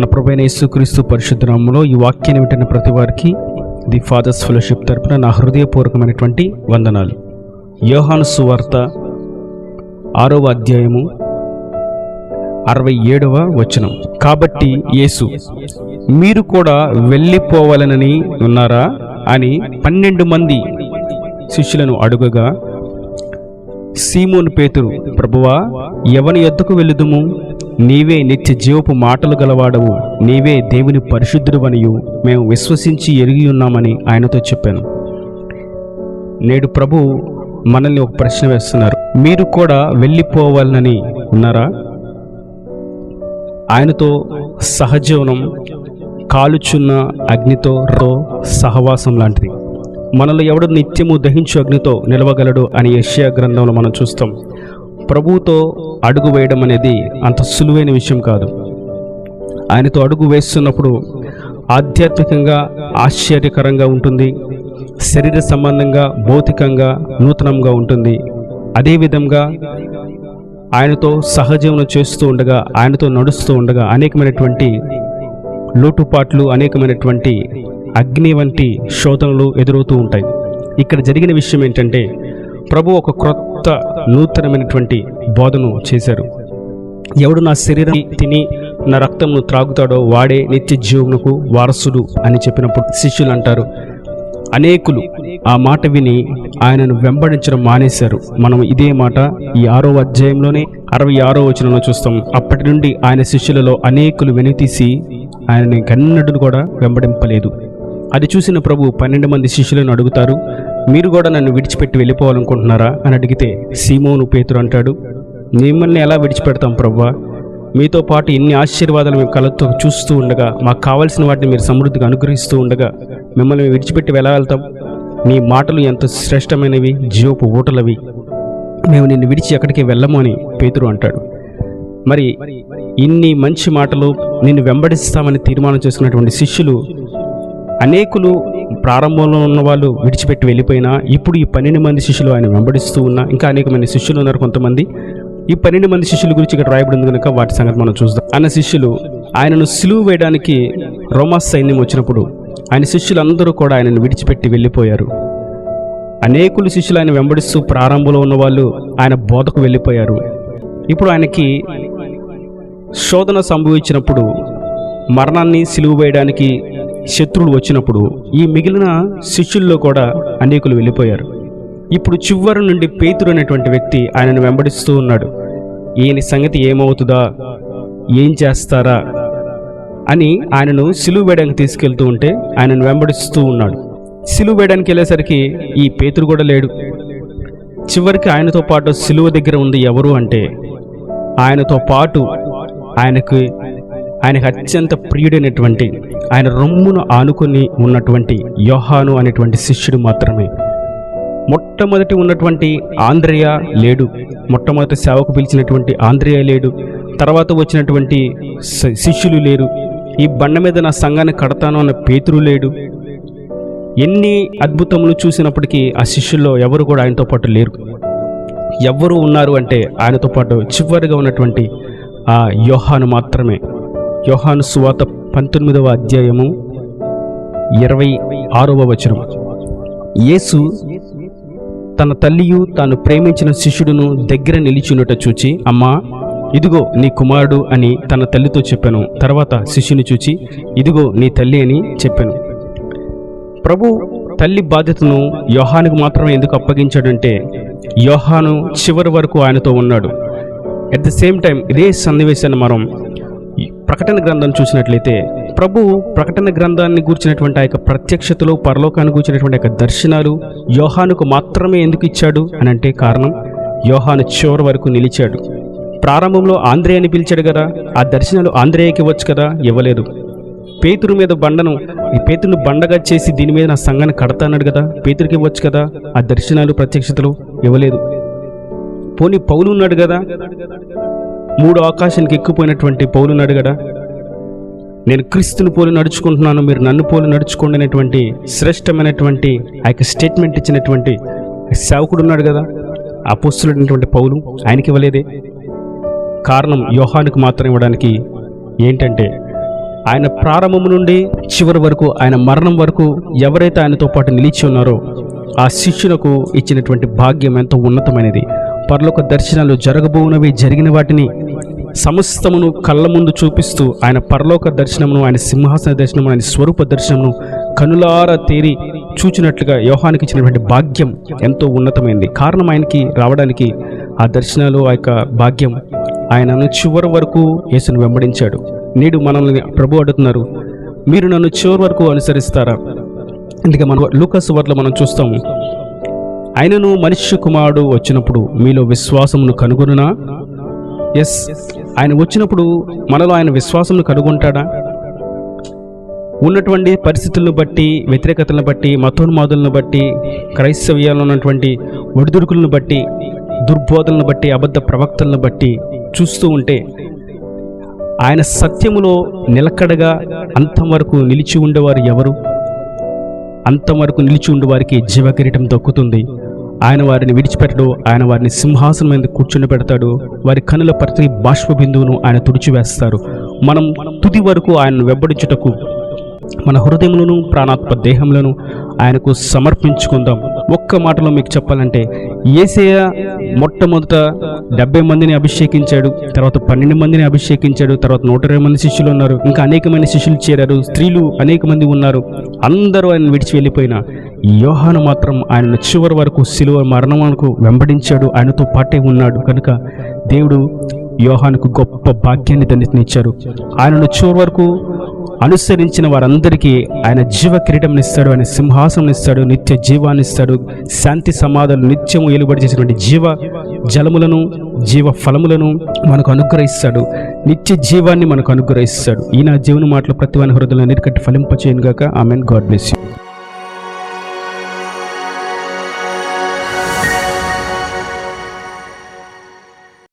మన ప్రభైన యేసుక్రీస్తు పరిశుద్ధనామంలో ఈ వాక్యాన్ని వింటున్న ప్రతి వారికి ది ఫాదర్స్ ఫెలోషిప్ తరపున నా హృదయపూర్వకమైనటువంటి వందనాలు. యోహాను సువార్త ఆరవ అధ్యాయము అరవై ఏడవ వచనం. కాబట్టి యేసు మీరు కూడా వెళ్ళిపోవాలనని ఉన్నారా? అని పన్నెండు మంది శిష్యులను అడుగగా సీమోను పేతురు ప్రభువా ఎవని ఎద్దుకు వెళ్ళుదుము? నీవే నిత్య జీవపు మాటలు గలవాడవు. నీవే దేవుని పరిశుద్ధుడువనియు. మేము విశ్వసించి ఎరిగి ఉన్నామని ఆయనతో చెప్పాను. నేడు ప్రభు మనల్ని ఒక ప్రశ్న వేస్తున్నారు. మీరు కూడా వెళ్ళిపోవాలని ఉన్నారా? ఆయనతో సహజీవనం కాలుచున్న అగ్నితో రో సహవాసం లాంటిది. మనలో ఎవడు నిత్యము దహించు అగ్నితో నిలవగలడు అని యష్యా గ్రంథంలో మనం చూస్తాం. ప్రభువుతో అడుగు వేయడం అనేది అంత సులువైన విషయం కాదు. ఆయనతో అడుగు వేస్తున్నప్పుడు ఆధ్యాత్మికంగా ఆశ్చర్యకరంగా ఉంటుంది. శరీర సంబంధంగా భౌతికంగా నూతనంగా ఉంటుంది. అదేవిధంగా ఆయనతో సహజీవనం చేస్తూ ఉండగా ఆయనతో నడుస్తూ ఉండగా అనేకమైనటువంటి లోటుపాట్లు అనేకమైనటువంటి అగ్ని వంటి శోధనలు ఎదురవుతూ ఉంటాయి. ఇక్కడ జరిగిన విషయం ఏంటంటే ప్రభు ఒక క్రొత్త నూతనమైనటువంటి బోధను చేశారు. ఎవడు నా శరీరం తిని నా రక్తంను త్రాగుతాడో వాడే నిత్య జీవమునకు వారసుడు అని చెప్పినప్పుడు శిష్యులు అంటారు. అనేకులు ఆ మాట విని ఆయనను వెంబడించడం మానేశారు. మనం ఇదే మాట ఈ ఆరో అధ్యాయంలోనే అరవై ఆరో వచనంలో చూస్తాం. అప్పటి నుండి ఆయన శిష్యులలో అనేకులు వెనుతీసి ఆయనని గన్నడును కూడా వెంబడింపలేదు. అది చూసిన ప్రభు పన్నెండు మంది శిష్యులను అడుగుతారు మీరు కూడా నన్ను విడిచిపెట్టి వెళ్ళిపోవాలనుకుంటున్నారా? అని అడిగితే సీమోను పేతురు అంటాడు మిమ్మల్ని ఎలా విడిచిపెడతాం ప్రవ్వా? మీతో పాటు ఇన్ని ఆశీర్వాదాలు మేము కళ్ళతో చూస్తూ ఉండగా మాకు కావాల్సిన వాటిని మీరు సమృద్ధిగా అనుగ్రహిస్తూ ఉండగా మిమ్మల్ని విడిచిపెట్టి ఎలా వెళ్తాం? నీ మాటలు ఎంత శ్రేష్టమైనవి జీవపు ఊటలవి. మేము నిన్ను విడిచి ఎక్కడికి వెళ్ళము అని పేతురు అంటాడు. మరి ఇన్ని మంచి మాటలు నిన్ను వెంబడిస్తామని తీర్మానం చేసుకున్నటువంటి శిష్యులు అనేకులు ప్రారంభంలో ఉన్న వాళ్ళు విడిచిపెట్టి వెళ్ళిపోయినా ఇప్పుడు ఈ పన్నెండు మంది శిష్యులు ఆయన వెంబడిస్తూ ఉన్నా ఇంకా అనేక మంది శిష్యులు ఉన్నారు కొంతమంది. ఈ పన్నెండు మంది శిష్యుల గురించి ఇక్కడ రాయబడింది కనుక వాటి సంగతి మనం చూద్దాం. ఆయన శిష్యులు ఆయనను సిలువు వేయడానికి రోమా సైన్యం వచ్చినప్పుడు ఆయన శిష్యులందరూ కూడా ఆయనను విడిచిపెట్టి వెళ్ళిపోయారు. అనేకులు శిష్యులు ఆయన వెంబడిస్తూ ప్రారంభంలో ఉన్న వాళ్ళు ఆయన బోధకు వెళ్ళిపోయారు. ఇప్పుడు ఆయనకి శోధన సంభవించినప్పుడు మరణాన్ని సిలువు వేయడానికి శత్రువులు వచ్చినప్పుడు ఈ మిగిలిన శిష్యుల్లో కూడా అనేకులు వెళ్ళిపోయారు. ఇప్పుడు చివరి నుండి పేతురు అనేటువంటి వ్యక్తి ఆయనను వెంబడిస్తూ ఉన్నాడు. ఈయన సంగతి ఏమవుతుందా? ఏం చేస్తారా? అని ఆయనను సిలువ వేయడానికి తీసుకెళ్తూ ఉంటే ఆయనను వెంబడిస్తూ ఉన్నాడు. సిలువు వేయడానికి వెళ్ళేసరికి ఈ పేతురు కూడా లేడు. చివరికి ఆయనతో పాటు సిలువ దగ్గర ఉంది ఎవరు అంటే ఆయనతో పాటు ఆయనకు ఆయనకు అత్యంత ప్రియుడైనటువంటి ఆయన రొమ్మును ఆనుకొని ఉన్నటువంటి యోహాను అనేటువంటి శిష్యుడు మాత్రమే. మొట్టమొదటి ఉన్నటువంటి ఆంధ్రయ లేడు. మొట్టమొదటి సేవకు పిలిచినటువంటి ఆంధ్రయ లేడు. తర్వాత వచ్చినటువంటి శిష్యులు లేరు. ఈ బండ మీద నా సంఘాన్ని కడతాను అన్న పేతురు లేడు. ఎన్ని అద్భుతములు చూసినప్పటికీ ఆ శిష్యుల్లో ఎవరు కూడా ఆయనతో పాటు లేరు. ఎవ్వరు ఉన్నారు అంటే ఆయనతో పాటు చివరిగా ఉన్నటువంటి ఆ యోహాను మాత్రమే. యోహాను సువాత పంతొమ్మిదవ అధ్యాయము ఇరవై ఆరవ వచనం. యేసు తన తల్లియు తాను ప్రేమించిన శిష్యుడును దగ్గర నిలిచినట చూచి అమ్మా ఇదిగో నీ కుమారుడు అని తన తల్లితో చెప్పాను. తర్వాత శిష్యుని చూచి ఇదిగో నీ తల్లి అని చెప్పాను. ప్రభు తల్లి బాధ్యతను యోహానికి మాత్రమే ఎందుకు అప్పగించాడంటే యోహాను చివరి వరకు ఆయనతో ఉన్నాడు. అట్ ద సేమ్ టైం ఇదే సన్నివేశాన్ని మనం ప్రకటన గ్రంథం చూసినట్లయితే ప్రభు ప్రకటన గ్రంథాన్ని గూర్చినటువంటి ఆ యొక్క ప్రత్యక్షతలో పరలోకాన్ని గూర్చినటువంటి ఆ యొక్క దర్శనాలు యోహానుకు మాత్రమే ఎందుకు ఇచ్చాడు అని అంటే కారణం యోహాను చివరి వరకు నిలిచాడు. ప్రారంభంలో ఆంధ్రే అని పిలిచాడు కదా ఆ దర్శనాలు ఆంధ్రేయకి ఇవ్వచ్చు కదా ఇవ్వలేదు. పేతురు మీద బండను ఈ పేతురుని బండగా చేసి దీని మీద నా సంఘాన్ని కడతా అన్నాడు కదా పేతురికి ఇవ్వచ్చు కదా ఆ దర్శనాలు ప్రత్యక్షతలు ఇవ్వలేదు. పోనీ పౌలు ఉన్నాడు కదా మూడు ఆకాశానికి ఎక్కిపోయినటువంటి పౌలు అడగడా కదా. నేను క్రీస్తుని పోలి నడుచుకుంటున్నాను మీరు నన్ను పోలి నడుచుకోండి అనేటువంటి శ్రేష్టమైనటువంటి ఆ యొక్క స్టేట్మెంట్ ఇచ్చినటువంటి సేవకుడు ఉన్నాడు కదా. అపోస్తులైనటువంటి పౌలు ఆయనకి ఇవ్వలేదే. కారణం యోహానికి మాత్రం ఇవ్వడానికి ఏంటంటే ఆయన ప్రారంభం నుండి చివరి వరకు ఆయన మరణం వరకు ఎవరైతే ఆయనతో పాటు నిలిచి ఉన్నారో ఆ శిష్యులకు ఇచ్చినటువంటి భాగ్యం ఎంతో ఉన్నతమైనది. పరలోక దర్శనాలు జరగబోనవి జరిగిన వాటిని సమస్తమును కళ్ళ ముందు చూపిస్తూ ఆయన పరలోక దర్శనమును ఆయన సింహాసన దర్శనము ఆయన స్వరూప దర్శనమును కనులార తేరి చూచినట్లుగా యోహానికి ఇచ్చినటువంటి భాగ్యం ఎంతో ఉన్నతమైంది. కారణం ఆయనకి రావడానికి ఆ దర్శనాలు ఆ యొక్క భాగ్యం ఆయనను చివరి వరకు యేసును వెంబడించాడు. నేడు మనల్ని ప్రభు అడుగుతున్నారు మీరు నన్ను చివరి వరకు అనుసరిస్తారా? అందుకే మన లూకస్ వార్తలో మనం చూస్తాము ఆయనను మనిషి కుమారుడు వచ్చినప్పుడు మీలో విశ్వాసమును కనుగొనునా? ఎస్ ఆయన వచ్చినప్పుడు మనలో ఆయన విశ్వాసమును కనుగొంటాడా? ఉన్నటువంటి పరిస్థితులను బట్టి వ్యతిరేకతలను బట్టి మతోన్మాదులను బట్టి క్రైస్తవ్యాల్లో ఉన్నటువంటి ఒడిదుడుకులను బట్టి దుర్బోధలను బట్టి అబద్ధ ప్రవక్తలను బట్టి చూస్తూ ఉంటే ఆయన సత్యములో నిలకడగా అంతం వరకు నిలిచి ఉండేవారు ఎవరు? అంతం వరకు నిలిచి ఉండేవారికి జీవకిరీటం దక్కుతుంది. ఆయన వారిని విడిచిపెట్టడు ఆయన వారిని సింహాసనం మీద కూర్చుని పెడతాడు. వారి కనుల ప్రతి బాష్ప బిందువును ఆయన తుడిచివేస్తారు. మనం తుది వరకు ఆయనను వెంబడించుటకు మన హృదయములను ప్రాణాత్మ దేహములను ఆయనకు సమర్పించుకుందాం. ఒక్క మాటలో మీకు చెప్పాలంటే ఏసయ మొట్టమొదట డెబ్బై మందిని అభిషేకించాడు తర్వాత పన్నెండు మందిని అభిషేకించాడు తర్వాత నూట ఇరవై మంది శిష్యులు ఉన్నారు. ఇంకా అనేకమైన శిష్యులు చేరారు స్త్రీలు అనేక మంది ఉన్నారు. అందరూ ఆయన విడిచి వెళ్ళిపోయిన యోహాను మాత్రం ఆయనను చివరి వరకు సిలువ మరణమునకు వెంబడించాడు. ఆయనతో పాటే ఉన్నాడు. కనుక దేవుడు యోహానుకు గొప్ప భాగ్యాన్ని దండినిచ్చారు ఆయనను చివరి వరకు అనుసరించిన వారందరికీ ఆయన జీవ కిరీటం ఇస్తాడు. ఆయన సింహాసనం ఇస్తాడు. నిత్య జీవాన్ని ఇస్తాడు. శాంతి సమాధానం నిత్యము ఎలుబడి చేసినటువంటి జీవ జలములను జీవ ఫలములను మనకు అనుగ్రహిస్తాడు. నిత్య జీవాన్ని మనకు అనుగ్రహిస్తాడు. ఈయన జీవన మాటలు ప్రతి వాని హృదయంలో నీటికట్టి ఫలింపచేయను గాక ఆమెన్. God bless you.